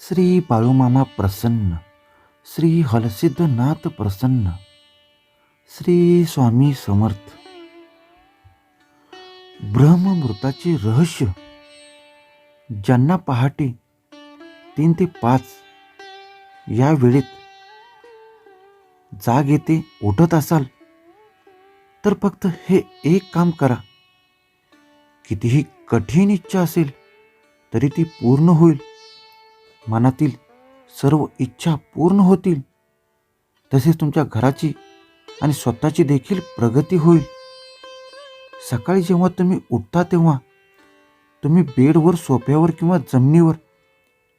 श्री बाळूमामा प्रसन्न श्री हलसिद्धनाथ प्रसन्न श्री स्वामी समर्थ. ब्रह्ममृताचे रहस्य. ज्यांना पहाटे तीन ते पाच या वेळेत जाग येते उठत असाल तर फक्त हे एक काम करा. कितीही कठीण इच्छा असेल तरी ती पूर्ण होईल. मनातील सर्व इच्छा पूर्ण होतील. तसेच तुमच्या घराची आणि स्वतःची देखील प्रगती होईल. सकाळी जेव्हा तुम्ही उठता तेव्हा तुम्ही बेडवर सोफ्यावर किंवा जमिनीवर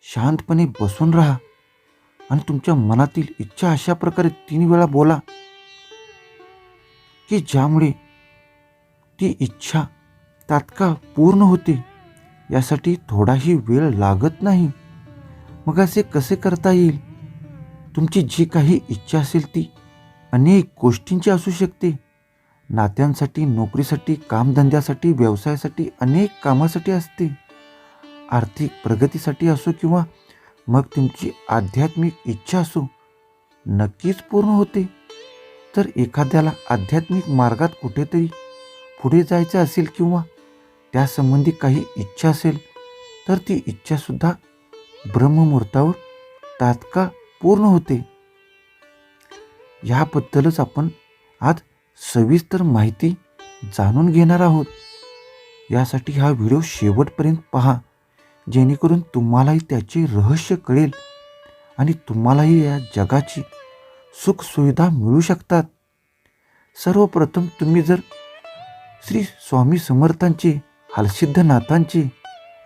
शांतपणे बसून राहा आणि तुमच्या मनातील इच्छा अशा प्रकारे तीन वेळा बोला की ज्यामुळे ती इच्छा तात्काळ पूर्ण होते. यासाठी थोडाही वेळ लागत नाही. मग असे कसे करता येईल? तुमची जी काही इच्छा असेल ती अनेक गोष्टींची असू शकते. नात्यांसाठी नोकरीसाठी कामधंद्यासाठी व्यवसायासाठी अनेक कामासाठी असते. आर्थिक प्रगतीसाठी असो किंवा मग तुमची आध्यात्मिक इच्छा असो नक्कीच पूर्ण होते. तर एखाद्याला आध्यात्मिक मार्गात कुठेतरी पुढे जायचं असेल किंवा त्यासंबंधी काही इच्छा असेल तर ती इच्छासुद्धा ब्रह्ममुहूर्तावर तात्काळ पूर्ण होते. याबद्दलच आपण आज सविस्तर माहिती जाणून घेणार आहोत. यासाठी हा व्हिडिओ शेवटपर्यंत पहा जेणेकरून तुम्हालाही त्याचे रहस्य कळेल आणि तुम्हालाही या जगाची सुखसुविधा मिळू शकतात. सर्वप्रथम तुम्ही जर श्री स्वामी समर्थांचे हलसिद्धनाथांचे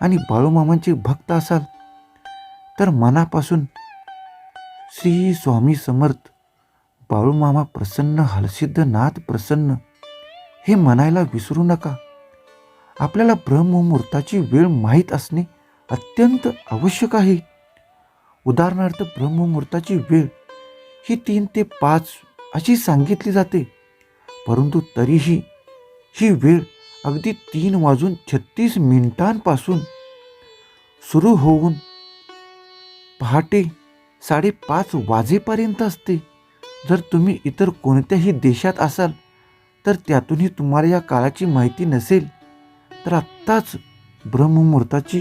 आणि बाळूमामांचे भक्त असाल तर मनापासून श्री स्वामी समर्थ बाळूमामा प्रसन्न हलसिद्धनाथ प्रसन्न हे म्हणायला विसरू नका. आपल्याला ब्रह्ममुहूर्ताची वेळ माहीत असणे अत्यंत आवश्यक आहे. उदाहरणार्थ ब्रह्ममुहूर्ताची वेळ ही तीन ते पाच अशी सांगितली जाते. परंतु तरीही ही वेळ अगदी तीन वाजून छत्तीस मिनिटांपासून सुरू होऊन पहाटे साडेपाच वाजेपर्यंत असते. जर तुम्ही इतर कोणत्याही देशात असाल तर त्यातूनही तुम्हाला या काळाची माहिती नसेल तर आत्ताच ब्रह्ममुहूर्ताची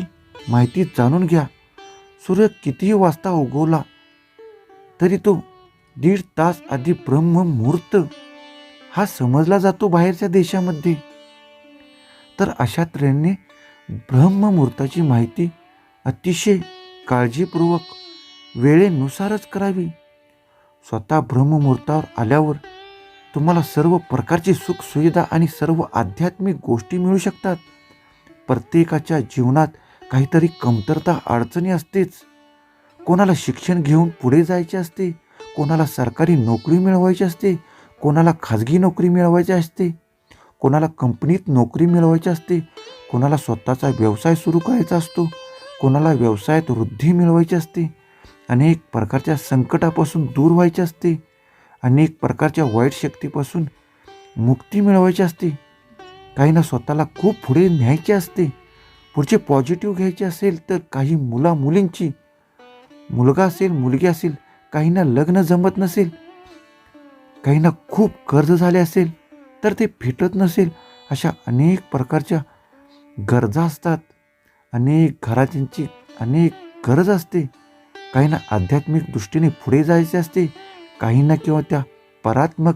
माहिती जाणून घ्या. सूर्य कितीही वाजता उगवला तरी तो दीड तास आधी ब्रह्ममुहूर्त हा समजला जातो बाहेरच्या देशामध्ये. तर अशा तऱ्हेने ब्रह्ममुहूर्ताची माहिती अतिशय काळजीपूर्वक वेळेनुसारच करावी. स्वतः ब्रह्ममुहूर्तावर आल्यावर तुम्हाला सर्व प्रकारची सुखसुविधा आणि सर्व आध्यात्मिक गोष्टी मिळू शकतात. प्रत्येकाच्या जीवनात काहीतरी कमतरता अडचणी असतेच. कोणाला शिक्षण घेऊन पुढे जायचे असते कोणाला सरकारी नोकरी मिळवायची असते कोणाला खाजगी नोकरी मिळवायची असते कोणाला कंपनीत नोकरी मिळवायची असते कोणाला स्वतःचा व्यवसाय सुरू करायचा असतो. कोणाला व्यवसायात वृद्धी मिळवायची असते? अनेक प्रकारच्या संकटापासून दूर व्हायचे असते. अनेक प्रकारच्या वाईट शक्तीपासून मुक्ती मिळवायची असते. काहींना स्वतःला खूप पुढे न्यायचे असते. पुढचे पॉझिटिव्ह घ्यायचे असेल तर काही मुला मुलींची मुलगा असेल मुलगी असेल काहींना लग्न जमत नसेल. काहींना खूप कर्ज झाले असेल तर ते फिटत नसेल अशा अनेक प्रकारच्या गरजा असतात. अनेक घराच्यांची अनेक गरज असते. काहींना आध्यात्मिक दृष्टीने पुढे जायचे असते. काहींना किंवा त्या परात्मक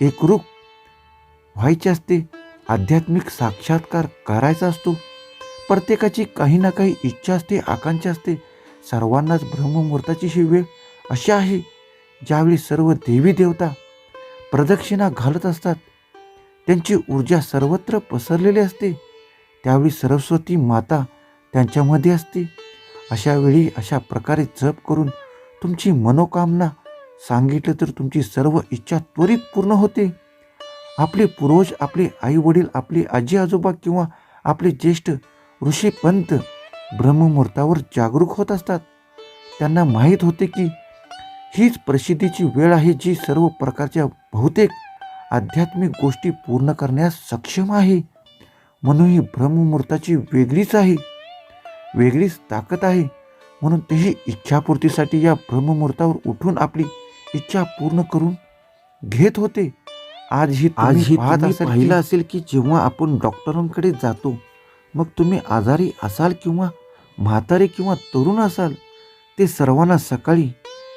एकरूप व्हायचे असते. आध्यात्मिक साक्षात्कार करायचा असतो. प्रत्येकाची काही ना काही इच्छा असते आकांक्षा असते. सर्वांनाच ब्रह्ममुहूर्ताची ही वेळ अशी आहे ज्यावेळी सर्व देवी देवता प्रदक्षिणा घालत असतात. त्यांची ऊर्जा सर्वत्र पसरलेली असते. त्यावेळी सरस्वती माता त्यांच्यामध्ये असते. अशा वेळी अशा प्रकारे जप करून तुमची मनोकामना सांगितलं तर तुमची सर्व इच्छा त्वरित पूर्ण होते. आपले पूर्वज आपले आई वडील आपले आजी आजोबा किंवा आपले ज्येष्ठ ऋषी पंत ब्रह्ममुहूर्तावर जागरूक होत असतात. त्यांना माहीत होते की हीच प्रसिद्धीची वेळ आहे जी सर्व प्रकारच्या बहुतेक आध्यात्मिक गोष्टी पूर्ण करण्यास सक्षम आहे. म्हणून ही ब्रह्ममुहूर्ताची वेगळीच आहे. वेगळीच ताकद आहे. म्हणून तेही इच्छापूर्तीसाठी या ब्रह्ममुहूर्तावर उठून आपली इच्छा पूर्ण करून घेत होते. आजही आजही पाहत असेल पाहिलं असेल की जेव्हा आपण डॉक्टरांकडे जातो मग तुम्ही आजारी असाल किंवा म्हातारे किंवा तरुण असाल ते सर्वांना सकाळी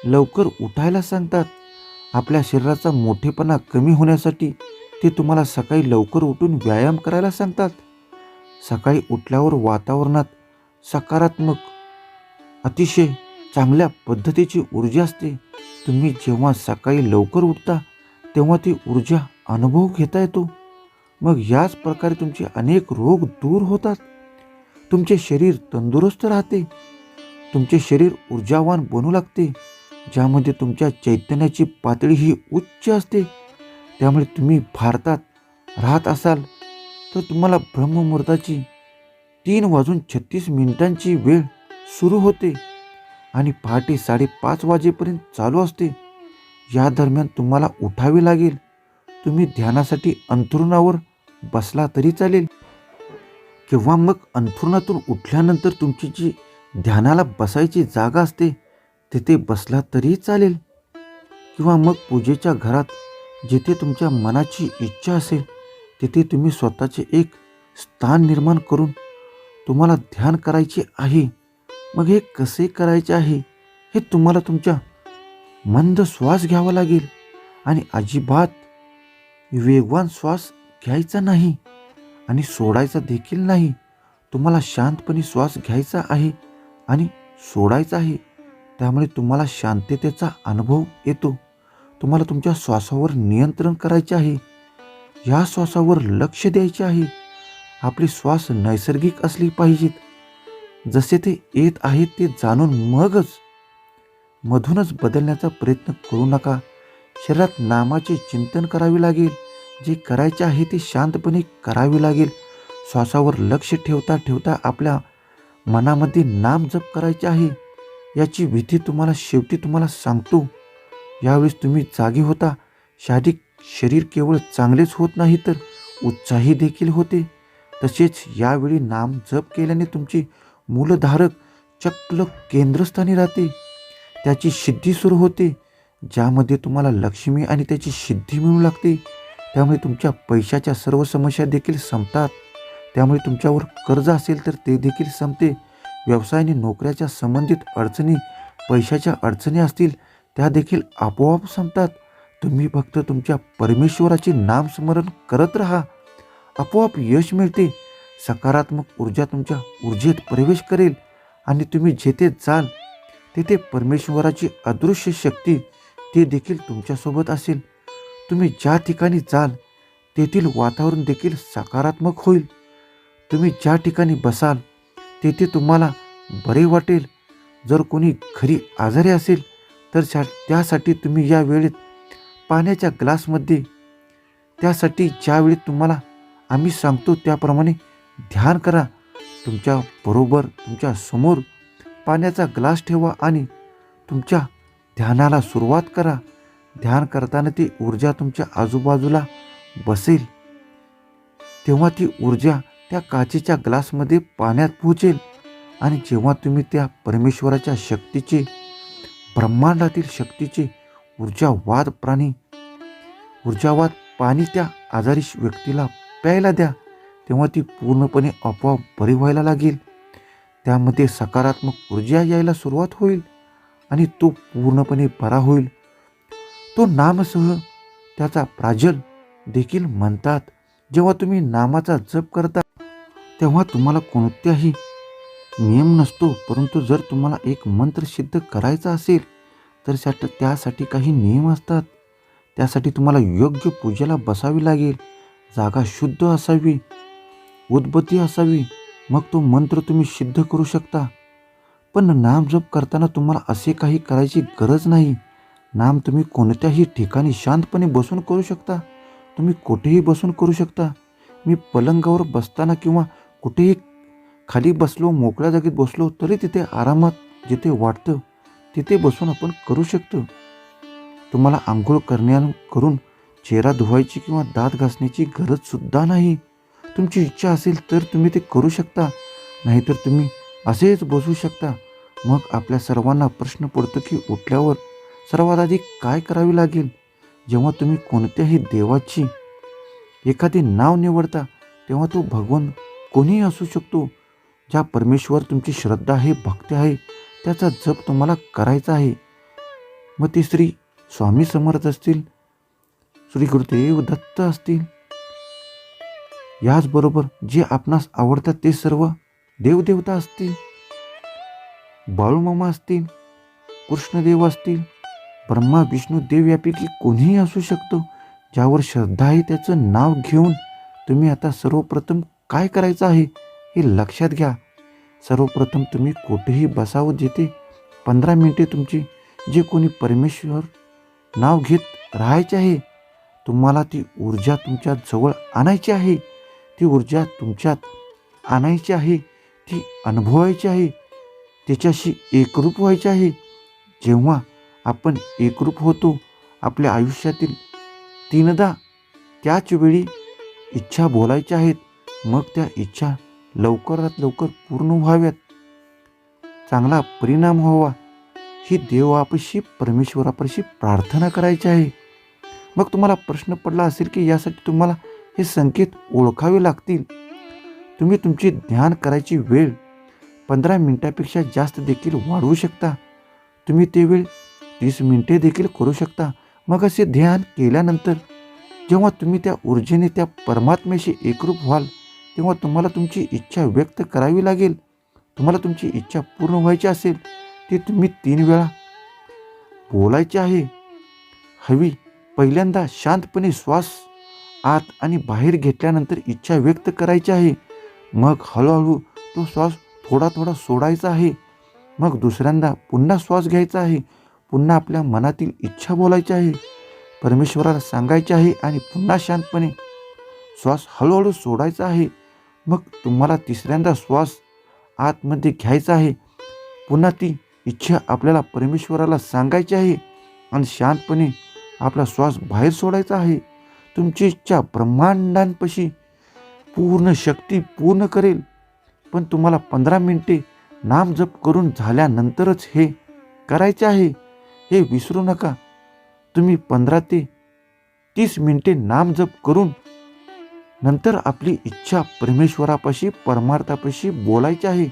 लवकर उठायला सांगतात. आपल्या शरीराचा मोठेपणा कमी होण्यासाठी ते तुम्हाला सकाळी लवकर उठून व्यायाम करायला सांगतात. सकाळी उठल्यावर वातावरणात सकारात्मक अतिशय चांगल्या पद्धतीची ऊर्जा असते. तुम्ही जेव्हा सकाळी लवकर उठता तेव्हा ती ऊर्जा अनुभव घेता येतो. मग याच प्रकारे तुमचे अनेक रोग दूर होतात. तुमचे शरीर तंदुरुस्त राहते. तुमचे शरीर ऊर्जावान बनू लागते. ज्यामध्ये तुमच्या चैतन्याची पातळी ही उच्च असते. त्यामुळे तुम्ही भारतात राहत असाल तर तुम्हाला ब्रह्ममुहूर्ताची तीन वाजून छत्तीस मिनिटांची वेळ सुरू होते आणि पहाटे साडेपाच वाजेपर्यंत चालू असते. या दरम्यान तुम्हाला उठावे लागेल. तुम्ही ध्यानासाठी अंथरुणावर बसला तरी चालेल. किंवा मग अंथरुणातून उठल्यानंतर तुमची जी ध्यानाला बसायची जागा असते तिथे बसला तरी चालेल. किंवा मग पूजेच्या घरात जिथे तुमच्या मनाची इच्छा असेल तिथे तुम्ही स्वतःचे एक स्थान निर्माण करून तुम्हाला ध्यान करायचे आहे. मग हे कसे करायचे आहे हे तुम्हाला तुमच्या मंद श्वास घ्यावा लागेल आणि अजिबात वेगवान श्वास घ्यायचा नाही आणि सोडायचा देखील नाही. तुम्हाला शांतपणे श्वास घ्यायचा आहे आणि सोडायचा आहे त्यामुळे तुम्हाला शांततेचा अनुभव येतो. तुम्हाला तुमच्या श्वासावर नियंत्रण करायचे आहे. या श्वासावर लक्ष द्यायचे आहे. आपली श्वास नैसर्गिक असली पाहिजेत. जसे ते येत आहेत ते जाणून मगच. मधूनच बदलण्याचा प्रयत्न करू नका. शरीरात नामाचे चिंतन करावे लागेल. जे करायचे आहे ते शांतपणे करावे लागेल. श्वासावर लक्ष ठेवता ठेवता आपल्या मनामध्ये नाम जप करायचे आहे. याची विधी तुम्हाला शेवटी तुम्हाला सांगतो. यावेळेस तुम्ही जागी होता. शारीरिक शरीर केवळ चांगलेच होत नाही तर उत्साही देखील होते. तसेच यावेळी नाम जप केल्याने तुमची मूलधारक चक्ल केंद्रस्थानी राहते. त्याची सिद्धी सुरू होते ज्यामध्ये तुम्हाला लक्ष्मी आणि त्याची सिद्धी मिळू लागते. त्यामुळे तुमच्या पैशाच्या सर्व समस्या देखील संपतात. त्यामुळे तुमच्यावर कर्ज असेल तर ते देखील संपते. व्यवसाय आणि नोकऱ्याच्या संबंधित अडचणी पैशाच्या अडचणी असतील त्या देखील आपोआप संपतात. तुम्ही फक्त तुमच्या परमेश्वराचे नामस्मरण करत राहा. आपोआप यश मिळते. सकारात्मक ऊर्जा तुमच्या ऊर्जेत प्रवेश करेल आणि तुम्ही जेथे जाल तेथे परमेश्वराची अदृश्य शक्ती ते देखील तुमच्यासोबत असेल. तुम्ही ज्या ठिकाणी जाल तेथील वातावरण देखील सकारात्मक होईल. तुम्ही ज्या ठिकाणी बसाल तेथे तुम्हाला बरे वाटेल. जर कोणी घरी आजारी असेल तर शा त्यासाठी तुम्ही या वेळेत पाण्याच्या ग्लासमध्ये त्यासाठी ज्यावेळी तुम्हाला आम्ही सांगतो त्याप्रमाणे ध्यान करा. तुमच्या बरोबर तुमच्यासमोर पाण्याचा ग्लास ठेवा आणि तुमच्या ध्यानाला सुरुवात करा. ध्यान करताना ती ऊर्जा तुमच्या आजूबाजूला बसेल. तेव्हा ती ऊर्जा त्या काचेच्या ग्लासमध्ये पाण्यात पोहोचेल आणि जेव्हा तुम्ही त्या परमेश्वराच्या शक्तीचे ब्रह्मांडातील शक्तीचे ऊर्जावाद प्राणी ऊर्जावाद पाणी त्या आजारी व्यक्तीला प्यायला द्या तेव्हा ती पूर्णपणे आपोआप बरी व्हायला लागेल. त्यामध्ये सकारात्मक ऊर्जा यायला सुरुवात होईल आणि तो पूर्णपणे बरा होईल. तो नामसह त्याचा प्राजल देखील म्हणतात जेव्हा तुम्ही नामाचा जप करता तेव्हा तुम्हाला कोणत्याही नियम नसतो परंतु जर तुम्हाला एक मंत्र सिद्ध करायचा असेल तर त्यासाठी काही नियम असतात. त्यासाठी तुम्हाला योग्य पूजेला बसावी लागेल. जागा शुद्ध असावी. उद्बत्ती असावी. मग तो मंत्र तुम्ही सिद्ध करू शकता. पण नाम जप करताना तुम्हाला असे काही करायची गरज नाही. नाम तुम्ही कोणत्याही ठिकाणी शांतपणे बसून करू शकता. तुम्ही कुठेही बसून करू शकता. मी पलंगावर बसताना किंवा कुठेही खाली बसलो मोकळ्या जागेत बसलो तरी तिथे आरामात जिथे वाटतं तिथे बसून आपण करू शकतो. तुम्हाला आंघोळ करण्या करून चेहरा धुवायची किंवा दात घासण्याची गरजसुद्धा नाही. तुमची इच्छा असेल तर तुम्ही ते करू शकता नाहीतर तुम्ही असेच बसू शकता. मग आपल्या सर्वांना प्रश्न पडतो की उठल्यावर सर्वात आधी काय करावे लागेल? जेव्हा तुम्ही कोणत्याही देवाची एखादे नाव निवडता तेव्हा तो भगवान कोणीही असू शकतो. ज्या परमेश्वर तुमची श्रद्धा आहे भक्ती आहे त्याचा जप तुम्हाला करायचा आहे. मग ते श्री स्वामी समर्थ असतील श्री गुरुदेव दत्त असतील. याचबरोबर जे आपणास आवडतात ते सर्व देवदेवता असतील बाळूमामा असतील कृष्णदेव असतील ब्रह्मा विष्णू देव यापैकी कोणीही असू शकतो ज्यावर श्रद्धा आहे त्याचं नाव घेऊन तुम्ही आता सर्वप्रथम काय करायचं आहे? हे लक्षात घ्या. सर्वप्रथम तुम्ही कुठेही बसावं जिथे पंधरा मिनिटे तुमची जे कोणी परमेश्वर नाव घेत राहायचे आहे तुम्हाला ती ऊर्जा तुमच्या जवळ आणायची आहे. ती ऊर्जा तुमच्यात आणायची आहे ती अनुभवायची आहे. त्याच्याशी एकरूप व्हायचे आहे. जेव्हा आपण एकरूप होतो आपल्या आयुष्यातील तीनदा त्याच वेळी इच्छा बोलायच्या आहेत. मग त्या इच्छा लवकरात लवकर पूर्ण व्हाव्यात. चांगला परिणाम व्हावा. ही देवापाशी परमेश्वरापाशी प्रार्थना करायची आहे. मग तुम्हाला प्रश्न पडला असेल की यासाठी तुम्हाला हे संकेत ओळखावे लागतील. तुम्ही तुमची ध्यान करायची वेळ पंधरा मिनिटापेक्षा जास्त देखील वाढवू शकता. तुम्ही ते वेळ तीस मिनिटे देखील करू शकता. मग असे ध्यान केल्यानंतर जेव्हा तुम्ही त्या ऊर्जेने त्या परमात्म्याशी एकरूप व्हाल तेव्हा तुम्हाला तुमची इच्छा व्यक्त करावी लागेल. तुम्हाला तुमची इच्छा पूर्ण व्हायची असेल ती तुम्ही तीन वेळा बोलायची आहे. हवी पहिल्यांदा शांतपणे श्वास आत आणि बाहेर घेतल्यानंतर इच्छा व्यक्त करायची आहे. मग हळूहळू तो श्वास थोडा थोडा सोडायचा आहे. मग दुसऱ्यांदा पुन्हा श्वास घ्यायचा आहे. पुन्हा आपल्या मनातील इच्छा बोलायची आहे. परमेश्वराला सांगायचे आहे आणि पुन्हा शांतपणे श्वास हळूहळू सोडायचा आहे. मग तुम्हाला तिसऱ्यांदा श्वास आतमध्ये घ्यायचा आहे. पुन्हा ती इच्छा आपल्याला परमेश्वराला सांगायची आहे आणि शांतपणे आपला श्वास बाहेर सोडायचा आहे. तुमची इच्छा ब्रह्मांडांपाशी पूर्ण शक्ती पूर्ण करेल. पण तुम्हाला पंधरा मिनटे नाम जप करून झाल्यानंतरच हे करायचे आहे. हे विसरू नका. तुम्ही पंधरा ते तीस मिनिटे नाम जप करून नंतर आपली इच्छा परमेश्वरापाशी परमार्थापाशी बोलायची आहे.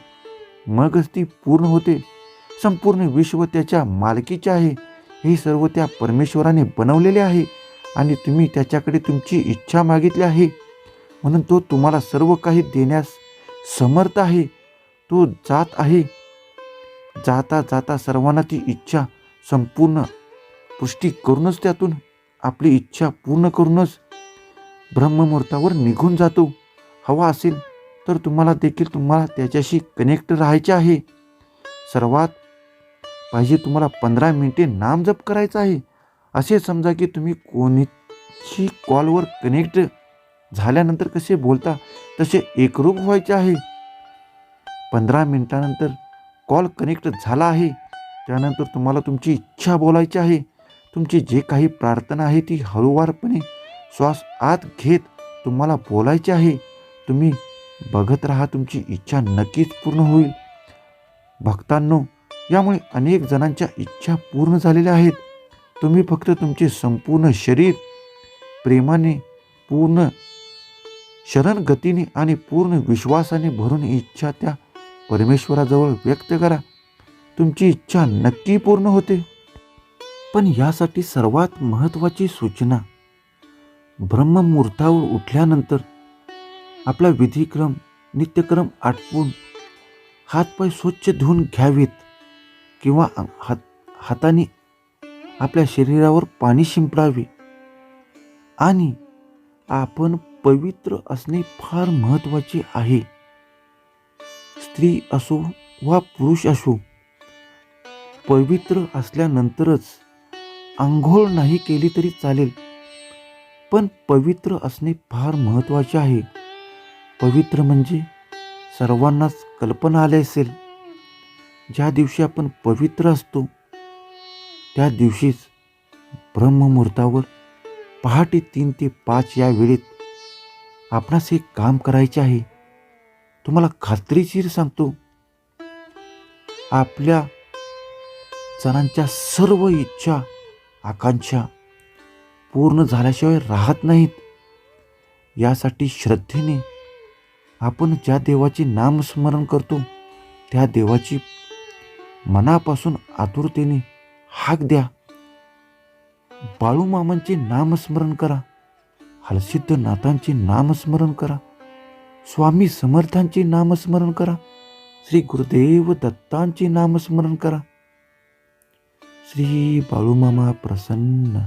मगच ती पूर्ण होते. संपूर्ण विश्व त्याच्या मालकीचे आहे. हे सर्व त्या परमेश्वराने बनवलेले आहे आणि तुम्ही त्याच्याकडे तुमची इच्छा मागितली आहे. म्हणून तो तुम्हाला सर्व काही देण्यास समर्थ आहे. तो जात आहे. जाता जाता सर्वांना ती इच्छा संपूर्ण पुष्टी करूनच त्यातून आपली इच्छा पूर्ण करूनच ब्रह्ममुहूर्तावर निघून जातो. हवा असेल तर तुम्हाला देखील तुम्हाला त्याच्याशी कनेक्ट राहायचे आहे. सर्वात पाहिजे तुम्हाला पंधरा मिनिटे नाम जप करायचं आहे. असे समजा की तुम्ही कोणीची कॉलवर कनेक्ट झाल्यानंतर कसे बोलता तसे एकरूप व्हायचे आहे. पंधरा मिनिटानंतर कॉल कनेक्ट झाला आहे. त्यानंतर तुम्हाला तुमची इच्छा बोलायची आहे. तुमची जे काही प्रार्थना आहे ती हळूवारपणे श्वास आत घेत तुम्हाला बोलायचे आहे. तुम्ही बघत राहा तुमची इच्छा नक्कीच पूर्ण होईल. भक्तांनो यामुळे अनेक जणांच्या इच्छा पूर्ण झालेल्या आहेत. तुम्ही फक्त तुमचे संपूर्ण शरीर प्रेमाने पूर्ण शरण गतीने आणि पूर्ण विश्वासाने भरून इच्छा त्या परमेश्वराजवळ व्यक्त करा. तुमची इच्छा नक्की पूर्ण होते. पण यासाठी सर्वात महत्त्वाची सूचना ब्रह्ममुहूर्तावर उठल्यानंतर आपला विधिक्रम नित्यक्रम आटपून हातपाय स्वच्छ धुवून घ्यावेत किंवा हात हाताने आपल्या शरीरावर पाणी शिंपडावे. आणि आपण पवित्र असणे फार महत्त्वाचे आहे. स्त्री असो वा पुरुष असो पवित्र असल्यानंतरच आंघोळ नाही केली तरी चालेल. पण पवित्र असणे फार महत्त्वाचे आहे. पवित्र म्हणजे सर्वांनाच कल्पना आली असेल. ज्या दिवशी आपण पवित्र असतो त्या दिवशीच ब्रह्ममुहूर्तावर पहाटे तीन ते पाच या वेळेत आपणास हे काम करायचे आहे. तुम्हाला खात्रीशीर सांगतो. आपल्या जणांच्या सर्व इच्छा आकांक्षा पूर्ण झाल्याशिवाय राहत नाहीत. यासाठी श्रद्धेने आपण ज्या देवाचे नामस्मरण करतो त्या देवाची मनापासून आतुरतेने हाक द्या. बाळूमामांचे नामस्मरण करा. हलसिद्धनाथांचे नामस्मरण करा. स्वामी समर्थांचे नामस्मरण करा. श्री गुरुदेव दत्तांचे नामस्मरण करा. श्री बाळूमामा प्रसन्न.